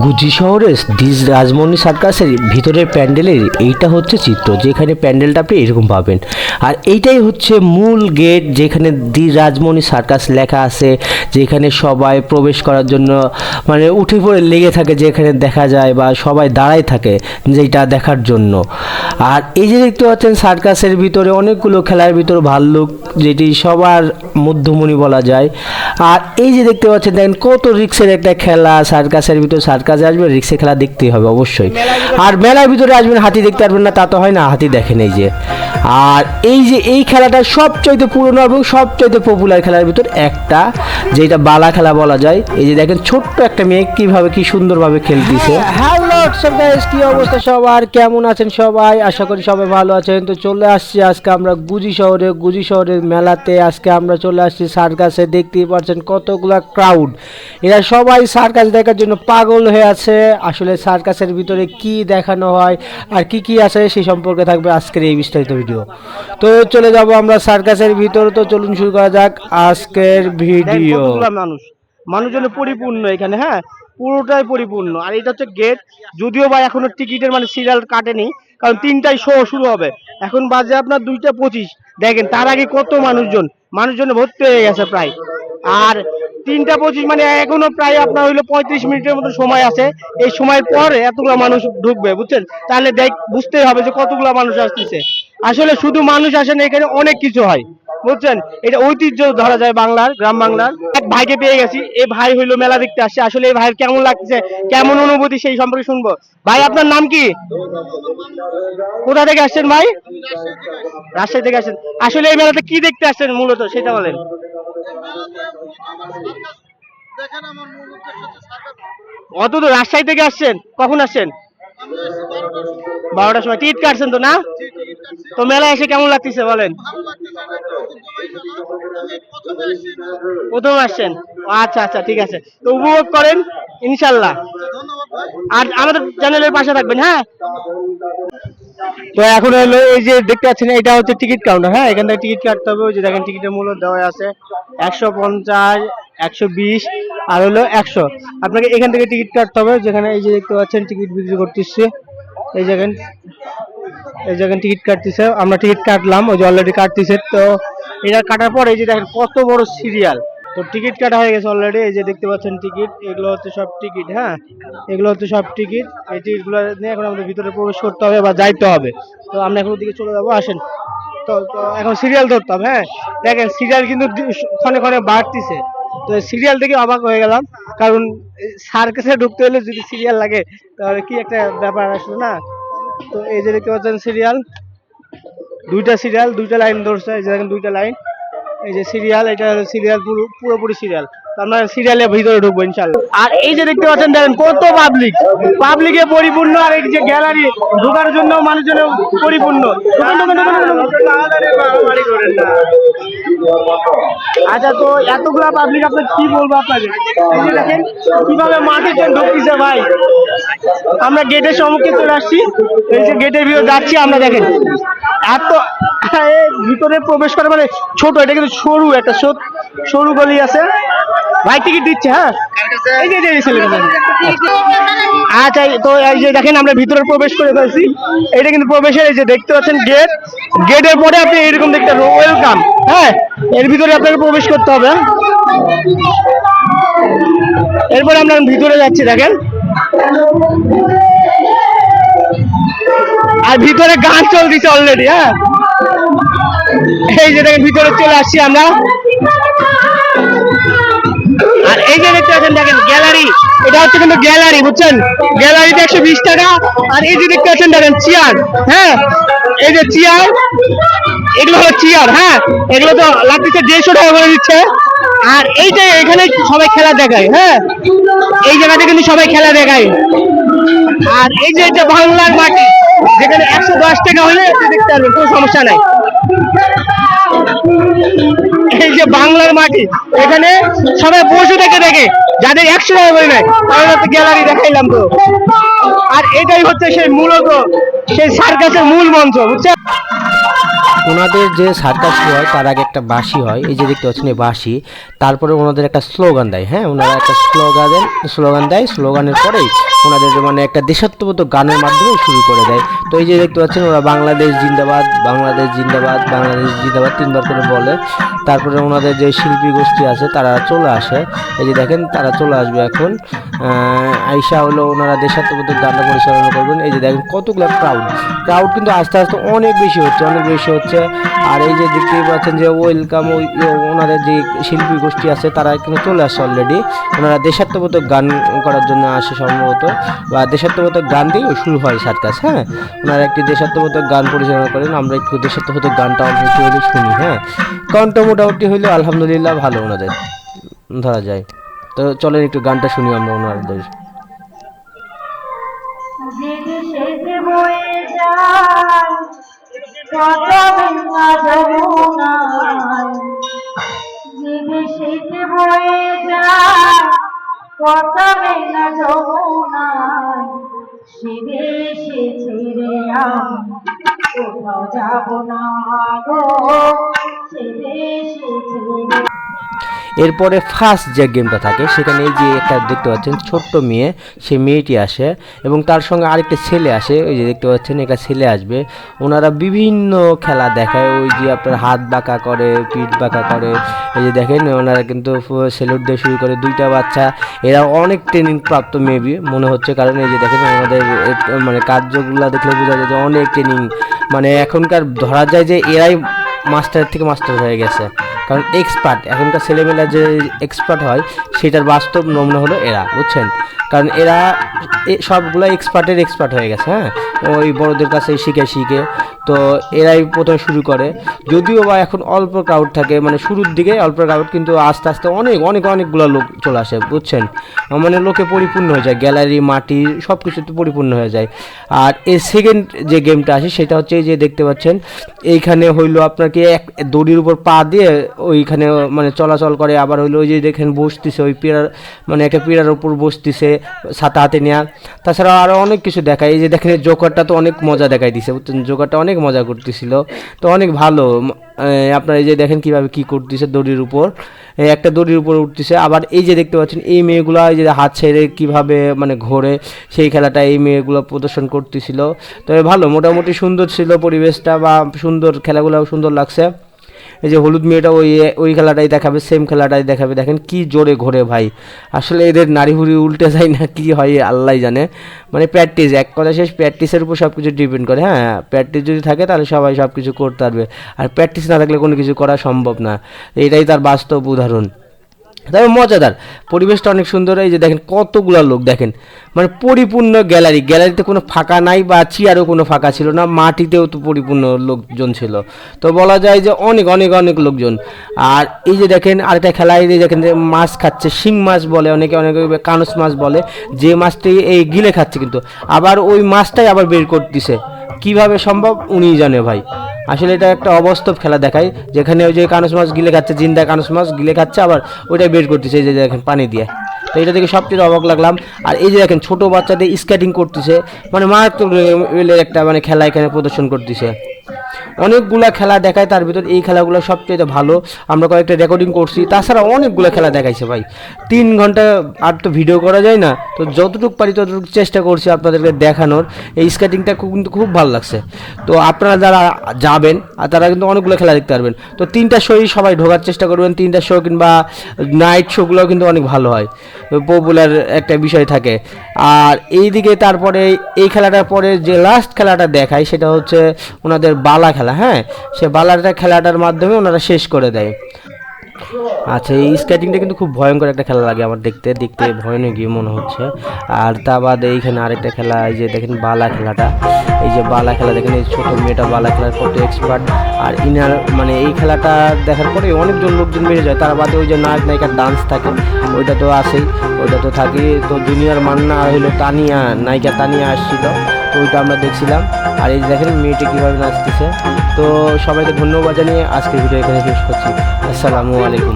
গুজি শহরের দিস রাজমণি সার্কাসের ভিতরের প্যান্ডেলের এইটা হচ্ছে চিত্র, যেখানে প্যান্ডেলটা আপনি এরকম পাবেন। আর এইটাই হচ্ছে মূল গেট যেখানে দি রাজমণি সার্কাস লেখা আছে, যেখানে সবাই প্রবেশ করার জন্য মানে উঠে পড়ে লেগে থাকে, যেখানে দেখা যায় বা সবাই দাঁড়ায় থাকে যেটা দেখার জন্য। আর এই যে দেখতে পাচ্ছেন সার্কাসের ভিতরে অনেকগুলো খেলার ভিতর ভাল্লুক, যেটি সবার মধ্যমণি বলা যায়। আর এই যে দেখতে পাচ্ছেন, দেখেন কত রিক্সের একটা খেলা সার্কাসের ভিতর সার্কাসে আসবে? রিক্সে খেলা দেখতেই হবে অবশ্যই। আর মেলার ভিতরে আসবেন হাতি দেখতে পারবেন না তা তো হয় না হাতি দেখেন এই যে। আর এই যে এই খেলাটা সবচাইতে পুরনো এবং সবচাইতে পপুলার খেলার ভিতর একটা যেটা বালা খেলা বলা যায়। এই যে দেখেন ছোট্ট একটা মেয়ে কীভাবে কী সুন্দরভাবে খেলতেছে। গাইস কি অবস্থা সবার? কেমন আছেন সবাই? আশা করি সবাই ভালো আছেন। তো চলে আসছি আজকে আমরা গুজি শহরে। গুজি শহরের মেলাতে আজকে আমরা চলে আসছি সার্কাসে। দেখতেই পাচ্ছেন কতগুলা ক্রাউড এরা সবাই সার্কাস দেখার জন্য পাগল হয়ে আছে। আসলে সার্কাসের ভিতরে কি দেখানো হয় আর কি কি আছে সেই সম্পর্কে থাকবে আজকের এই বিস্তারিত ভিডিও। তো চলে যাব আমরা সার্কাসের ভিতরে। তো চলুন শুরু করা যাক আজকের ভিডিও। মানুষ। মানুষজনে পরিপূর্ণ এখানে হ্যাঁ? পুরোটাই পরিপূর্ণ। আর এটা হচ্ছে গেট যদিও বা এখনও টিকিটের মানে সিরিয়াল কাটেনি, কারণ তিনটায় শো শুরু হবে। এখন বাজে আপনার দুইটা পঁচিশ। দেখেন, তার আগে কত মানুষজন? মানুষজন ভর্তি হয়ে গেছে প্রায়। আর তিনটা পঁচিশ মানে এখনও প্রায় আপনার হইল পঁয়ত্রিশ মিনিটের মতো সময় আছে। এই সময়ের পরে এতগুলা মানুষ ঢুকবে, বুঝছেন? তাহলে দেখ, বুঝতেই হবে যে কতগুলা মানুষ আসতেছে। আসলে শুধু মানুষ আসে না এখানে অনেক কিছু হয়। বুঝছেন? এটা ঐতিহ্য ধরা যায় বাংলার, গ্রাম বাংলার। এক ভাইকে পেয়ে গেছি। এই ভাই হইল মেলা দেখতে আসছে। আসলে এই ভাইয়ের কেমন লাগছে? কেমন অনুভূতি সেই সম্পর্কে শুনব। ভাই, আপনার নাম কি? কোথা থেকে আসছেন ভাই? রাজশাহী থেকে আসছেন। আসলে এই মেলাতে কি দেখতে আসছেন মূলত? সেটা বলেন। অত তো রাজশাহী থেকে আসছেন? কখন আসছেন? বারোটার সময়। টিকিট কাটছেন তো না? তো মেলায় এসে কেমন লাগতেছে বলেন? প্রথম আসছেন। আচ্ছা আচ্ছা ঠিক আছে। তো উপভোগ করেন, ইনশাল্লাহ। আর আমাদের চ্যানেলের পাশে থাকবেন হ্যাঁ? তো এখন হলো এই যে দেখতে পাচ্ছেন, এটা হচ্ছে টিকিট কাউন্টার হ্যাঁ? এখান থেকে টিকিট কাটতে হবে। ওই যে দেখেন, টিকিটের মূল্য দেওয়া আছে একশো পঞ্চাশ, একশো বিশ, আর হলো একশো। আপনাকে এখান থেকে টিকিট কাটতে হবে, যেখানে এই যে দেখতে পাচ্ছেন, টিকিট বিক্রি করতেছে। এই দেখেন, এই যেখানে টিকিট কাটতেছে। আমরা টিকিট কাটলাম, ওই যে অলরেডি কাটতেছে, তো এটা কাটার পর এই যে দেখেন কত বড় সিরিয়াল তো টিকিট কাটা হয়ে গেছে অলরেডি এই যে দেখতে পাচ্ছেন টিকিট এগুলো হচ্ছে সব টিকিট হ্যাঁ? এগুলো হচ্ছে সব টিকিট এই টিকিটগুলো নিয়ে এখন আমাদের ভিতরে প্রবেশ করতে হবে বা যাইতে হবে। তো আমরা এখন ওদিকে চলে যাব, আসেন। তো এখন সিরিয়াল ধরতাম হ্যাঁ? দেখেন সিরিয়াল কিন্তু ক্ষণে ক্ষণে বাড়তিছে। তো সিরিয়াল থেকে অবাক হয়ে গেলাম, কারণ সার্কাসে ঢুকতে হলে যদি সিরিয়াল লাগে, তাহলে কি একটা ব্যাপার আসলো না? তো এই যে দেখতে পাচ্ছেন সিরিয়াল দুইটা সিরিয়াল দুইটা লাইন ধরছে, এই যে দেখেন দুইটা লাইন এই যে সিরিয়াল এটা সিরিয়াল পুরো পুরোপুরি সিরিয়াল আমরা সিরিয়ালের ভিতরে ঢুকবো ইনশাল্লাহ আর এই যে দেখতে পাচ্ছেন, দেখেন কত পাবলিক পাবলিকে পরিপূর্ণ, আর এই যে গ্যালারি ঢোকার জন্য মানুষজন পরিপূর্ণ। আচ্ছা তো এতগুলা পাবলিক আপনার কি বলব আপনাকে দেখেন, কীভাবে মাঠের জন্য ঢুকতেছে ভাই। আমরা গেটের সম্মুখে চলে আসছি। এই যে গেটের ভিতরে যাচ্ছি, আমরা দেখেন। এত ভিতরে প্রবেশ করে মানে ছোট, এটা কিন্তু সরু, একটা সরু গলি আছে। ভাই টিকিট দিচ্ছে হ্যাঁ? এই যে, এই ছেলেটা আচ্ছা তো, এই যে দেখেন আমরা ভিতরে প্রবেশ করে ফেলছি। এটা কিন্তু প্রবেশের এই যে দেখতে পাচ্ছেন গেট গেটের পরে আপনি এরকম দেখতে ওয়েলকাম হ্যাঁ এর ভিতরে আপনাকে প্রবেশ করতে হবে। এরপরে আমরা ভিতরে যাচ্ছি, দেখেন। আর ভিতরে গান চলতেছে অলরেডি হ্যাঁ। এই যে দেখেন, ভিতরে চলে আসছি আমরা। আর এই যে দেখতে পাচ্ছেন, দেখেন গ্যালারি এটা হচ্ছে কিন্তু গ্যালারি বুঝছেন? গ্যালারিতে একশো বিশ টাকা। আর এই যে দেখতে পাচ্ছেন, দেখেন চেয়ার হ্যাঁ? এই যে চেয়ার এগুলো হলো চেয়ার হ্যাঁ? এগুলো তো লাগতেছে দেড়শো টাকা করে দিচ্ছে। আর এই যে এখানে সবাই খেলা দেখায় হ্যাঁ? এই জায়গাতে কিন্তু সবাই খেলা দেখায়। আর এই যে এটা বাংলার মাটি, যেখানে একশো দশ টাকা হলে দেখতে পারবেন, কোনো সমস্যা নাই। এই যে বাংলার মাটি, এখানে সবাই পশু দেখে দেখে, যাদের একশো টাকা করে নেয়, তাদের তো গ্যালারি দেখাইলাম তো। আর এটাই হচ্ছে সেই মূলত, সেই সার্কাসের মূল মঞ্চ, বুঝছেন? ওনাদের যে সার্কাস হয়, তার আগে একটা বাঁশি হয়। এই যে দেখতে পাচ্ছেন এই বাঁশি, তারপরে ওনাদের একটা স্লোগান দেয় হ্যাঁ? ওনারা একটা স্লোগান দেন স্লোগান দেয়, স্লোগানের পরেই ওনাদের মানে একটা দেশাত্মবোধক গানের মাধ্যমে শুরু করে দেয়। তো এই যে দেখতে পাচ্ছেন, ওরা বাংলাদেশ জিন্দাবাদ বাংলাদেশ জিন্দাবাদ বাংলাদেশ জিন্দাবাদ তিনবার করে বলে। তারপরে ওনাদের যে শিল্পী গোষ্ঠী আছে, তারা চলে আসে। এই যে দেখেন, তারা চলে আসবে এখন। আইসা হলো ওনারা দেশাত্মবোধক গানটা পরিচালনা করবেন। এই যে দেখেন, কতগুলো ক্রাউড ক্রাউড কিন্তু আস্তে আস্তে অনেক বেশি হচ্ছে, অনেক বেশি হচ্ছে। আর এই যে দেখতেই পাচ্ছেন যে ওয়েলকাম ওনাদের যে শিল্পী গোষ্ঠী আছে, তারা কিন্তু চলে আসছে অলরেডি ওনারা দেশাত্মবোধক গান করার জন্য আসে সম্ভবত। বা দেশাত্মবোধক গান দিয়ে শুরু হয় সার্কাস হ্যাঁ? ওনারা একটি দেশাত্মবোধক গান পরিচালনা করেন। আমরা একটু দেশাত্মবোধক গানটা অল্প একটু হলে শুনি হ্যাঁ? কণ্ঠ মোটামুটি হইলে আলহামদুলিল্লাহ ভালো ওনাদের, ধরা যায়। তো চলেন একটু গানটা শুনি আমরা ওনাদের। সেতে বয়ে যায় বেলা যমুনায় যেতে সেতে বয়ে যায় কত বেলা যমুনায় সে দেশে ছেড়ে কোথাও যাব না গো সে দেশে ছেড়ে এরপরে ফার্স্ট যে গেমটা থাকে, সেখানে এই যে একটা দেখতে পাচ্ছেন, ছোট্ট মেয়ে সেই মেয়েটি আসে এবং তার সঙ্গে আরেকটা ছেলে আসে, ওই যে দেখতে পাচ্ছেন, একটা ছেলে আসবে। ওনারা বিভিন্ন খেলা দেখায়, ওই যে আপনার হাত বাঁকা করে, পিঠ বাঁকা করে, এই যে দেখেন, ওনারা কিন্তু সেলুট দিয়ে শুরু করে দুইটা বাচ্চা। এরা অনেক ট্রেনিং প্রাপ্ত মেবি মনে হচ্ছে, কারণ এই যে দেখেন এ- মানে কার্যগুলো দেখলে বোঝা যায় যে অনেক ট্রেনিং মানে এখনকার ধরা যায় যে এরাই মাস্টার থেকে মাস্টার হয়ে গেছে। কারণ এক্সপার্ট এখনকার ছেলেমেয়েরা যে এক্সপার্ট হয়, সেটার বাস্তব নমুনা হলো এরা, বুঝছেন? কারণ এরা সবগুলো এক্সপার্টের এক্সপার্ট হয়ে গেছে হ্যাঁ? ওই বড়দের কাছে শিখে শিখে, তো এরাই প্রথমে শুরু করে। যদিও বা এখন অল্প ক্রাউড থাকে মানে শুরুর দিকে অল্প ক্রাউড কিন্তু আস্তে আস্তে অনেক অনেক, অনেকগুলো লোক চলে আসে, বুঝছেন? মানে লোকে পরিপূর্ণ হয়ে যায়, গ্যালারি, মাটি সব কিছুতে পরিপূর্ণ হয়ে যায়। আর এর সেকেন্ড যে গেমটা আছে, সেটা হচ্ছে এই যে দেখতে পাচ্ছেন, এইখানে হইল আপনাকে এক দড়ির উপর পা দিয়ে ওইখানে মানে চলাচল করে, আবার হইল ওই যে দেখেন বসতেছে, ওই পিড়ার মানে একটা পিড়ার উপর বসতেছে, ছাতা হাতে নেওয়া তাছাড়া আরও অনেক কিছু দেখায়। এই যে দেখেন জোকারটা তো অনেক মজা দেখাই দিছে, বুঝছেন? জোকারটা অনেক মজা করতেছিল। তো অনেক ভালো। আপনার এই যে দেখেন কীভাবে কি করতেছে দড়ির উপর। একটা দড়ির উপর উঠতেছে। আবার এই যে দেখতে পাচ্ছেন, এই মেয়েগুলো এই যে হাত ছেড়ে কীভাবে মানে ঘোরে, সেই খেলাটা এই মেয়েগুলো প্রদর্শন করতেছিল। তবে ভালো, মোটামুটি সুন্দর ছিল পরিবেশটা বা সুন্দর খেলাগুলো সুন্দর লাগছে। এই যে হলুদ মেয়েটা ওই ওই খেলাটাই দেখাবে সেম খেলাটাই দেখাবে। দেখেন কি জোরে ঘোরে ভাই। আসলে এদের নারী হুড়ি উল্টে যায় না, কি হয় আল্লাহ জানে। মানে প্র্যাকটিস এক কথা শেষ প্র্যাকটিসের উপর সব কিছু ডিপেন্ড করে। হ্যাঁ প্র্যাকটিস যদি থাকে তাহলে সবাই সব কিছু করতে পারবে। আর প্র্যাকটিস না থাকলে কোনো কিছু করা সম্ভব না। এটাই তার বাস্তব উদাহরণ। তবে মজাদার। পরিবেশটা অনেক সুন্দর, এই যে দেখেন কতগুলা লোক দেখেন। মানে পরিপূর্ণ গ্যালারি, গ্যালারিতে কোনো ফাঁকা নাই বা চেয়ারও কোনো ফাঁকা ছিল না, মাটিতেও তো পরিপূর্ণ লোকজন ছিল। তো বলা যায় যে অনেক অনেক অনেক লোকজন। আর এই যে দেখেন আরেকটা খেলা, এই যে দেখেন যে মাছ খাচ্ছে, শিং মাছ বলে, অনেকে অনেকে কানস মাছ বলে, যে মাছটি এই গিলে খাচ্ছে কিন্তু। আবার ওই মাছটাই আবার বের করতেছে। কীভাবে সম্ভব উনিই জানে ভাই। আসলে এটা একটা অবাস্তব খেলা দেখায়, যেখানে ওই যে কানস মাছ গিলে খাচ্ছে, জিন্দা কানস মাছ গিলে খাচ্ছে, আবার ওইটাই বের করতেছে, এই যে দেখেন পানি দিয়ে। তো এটা থেকে সবচেয়ে অবাক লাগলাম। আর এই যে দেখেন ছোটো বাচ্চাদের স্কেটিং করতেছে মানে মারাত্মক একটা মানে খেলা এখানে প্রদর্শন করতেছে। অনেকগুলা খেলা দেখায়, তার ভিতর এই খেলাগুলো সবচেয়ে ভালো। আমরা কয়েকটা রেকর্ডিং করছি তাছাড়া অনেকগুলো খেলা দেখাইছে ভাই। তিন ঘণ্টা আর তো ভিডিও করা যায় না। তো যতটুকু পারি ততটুকু চেষ্টা করছি আপনাদেরকে দেখানোর। এই স্কেটিংটা কিন্তু খুব ভালো লাগছে। তো আপনারা যারা যাবেন, আর তারা কিন্তু অনেকগুলো খেলা দেখতে পারবেন। তো তিনটা শোই সবাই ঢোকার চেষ্টা করবেন। তিনটা শো কিংবা নাইট শোগুলো কিন্তু অনেক ভালো হয়। পপুলার একটা বিষয় থাকে। আর এইদিকে তারপরে এই খেলাটার পরে যে লাস্ট খেলাটা দেখায় সেটা হচ্ছে ওনাদের বালা খেলা। হ্যাঁ? সে বালারটা খেলাটার মাধ্যমে ওনারা শেষ করে দেয়। আচ্ছা এই স্কেটিংটা কিন্তু খুব ভয়ঙ্কর একটা খেলা লাগে আমার দেখতে। দেখতে ভয়ানক গিয়ে মনে হচ্ছে। আর তা বাদে এইখানে আরেকটা খেলা, এই যে দেখেন বালা খেলাটা। এই যে বালা খেলা, দেখেন এই ছোট মেয়েটা বালা খেলার কত এক্সপার্ট আর ইনার মানে এই খেলাটা দেখার পরে অনেকজন লোকজন বেড়ে যায়। তার বাদে ওই যে নায়ক, নায়িকার ডান্স থাকে। ওইটা তো আছেই। ওইটা তো থাকে তো জুনিয়র মান্না হইল তানিয়া, নায়িকা তানিয়া আসছিল। তো ওইটা আমরা দেখছিলাম। আর এই দেখেন মেয়েটি কীভাবে নাচতেছে। তো সবাইকে ধন্যবাদ জানিয়ে আজকের ভিডিও এখানে শেষ করছি। আসসালামু আলাইকুম।